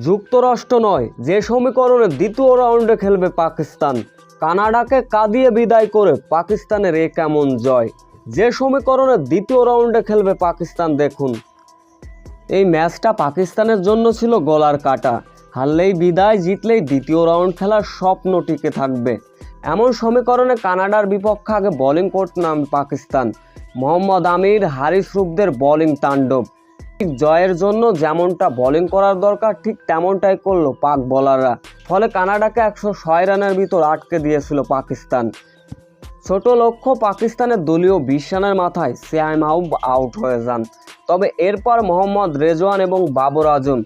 যুক্তরাষ্ট্র নয়, যে সমীকরণে দ্বিতীয় রাউন্ডে খেলবে পাকিস্তান। কানাডাকে কাঁদিয়ে বিদায় করে পাকিস্তানের এ কেমন জয়। যে সমীকরণে দ্বিতীয় রাউন্ডে খেলবে পাকিস্তান, দেখুন। এই ম্যাচটা পাকিস্তানের জন্য ছিল গলার কাটা। হারলেই বিদায়, জিতলেই দ্বিতীয় রাউন্ড খেলার স্বপ্ন টিকে থাকবে। এমন সমীকরণে কানাডার বিপক্ষে আগে বোলিং করতে নামবে পাকিস্তান। মোহাম্মদ আমির, হারিস রুফদের বোলিং তাণ্ডব। জয়ের জন্য যেমনটা বোলিং করার দরকার, ঠিক তেমনটাই করল পাক বলাররা ফলে কানাডাকে একশো ছয় রানের ভিতর আটকে দিয়েছিল পাকিস্তান। ছোট লক্ষ্য, পাকিস্তানের দলীয় বিশ রানের মাথায় আউব আউট হয়ে যান। তবে এরপর মোহাম্মদ রেজওয়ান এবং বাবর আজম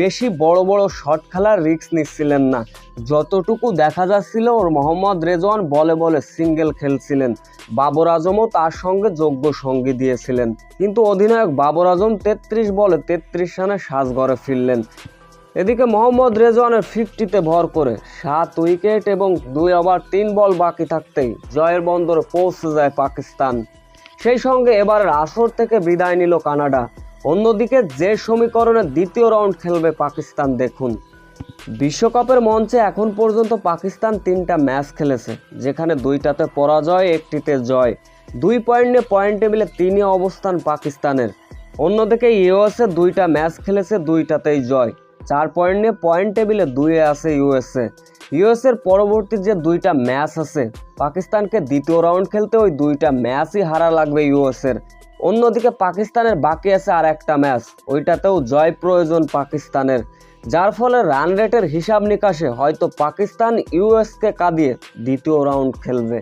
বেশি বড় বড় শট খেলার রিস্ক নিচ্ছিলেন না। যতটুকু দেখা যাচ্ছিল, ওর মোহাম্মদ রেজওয়ান বলে বলে সিঙ্গেল খেলছিলেন। বাবর আজমও তার সঙ্গে যোগ্য সঙ্গী দিয়েছিলেন। কিন্তু অধিনায়ক বাবর আজম তেত্রিশ বলে তেত্রিশ রানে সাজঘরে ফিরলেন। এদিকে মোহাম্মদ রেজওয়ানের ফিফটিতে ভর করে সাত উইকেট এবং দুই ওভার তিন বল বাকি থাকতেই জয়ের বন্দরে পৌঁছে যায় পাকিস্তান। সেই সঙ্গে এবারের আসর থেকে বিদায় নিল কানাডা। অন্যদিকে যে সমীকরণে দ্বিতীয় রাউন্ড খেলবে পাকিস্তান, দেখুন। বিশ্বকাপের মঞ্চে এখন পর্যন্ত পাকিস্তান তিনটা ম্যাচ খেলেছে, যেখানে দুইটাতে পরাজয়, একটিতে জয়। দুই পয়েন্ট নিয়ে পয়েন্ট টেবিলে তিনই অবস্থান পাকিস্তানের। অন্যদিকে ইউএসএ দুইটা ম্যাচ খেলেছে, দুইটাতেই জয়। চার পয়েন্ট নিয়ে পয়েন্ট টেবিলে দুইয়ে আছে ইউএসএ। ইউএসএর পরবর্তী যে দুইটা ম্যাচ আছে, পাকিস্তানকে দ্বিতীয় রাউন্ড খেলতে ওই দুইটা ম্যাচই হারা লাগবে ইউএসএর অন্যদিকে পাকিস্তানের বাকি আছে আর একটা ম্যাচ। ওইটাতেও জয় প্রয়োজন পাকিস্তানের। যার ফলে রান রেটের হিসাব নিকাশে হয়তো পাকিস্তান ইউএসকে কাঁদিয়ে দ্বিতীয় রাউন্ড খেলবে।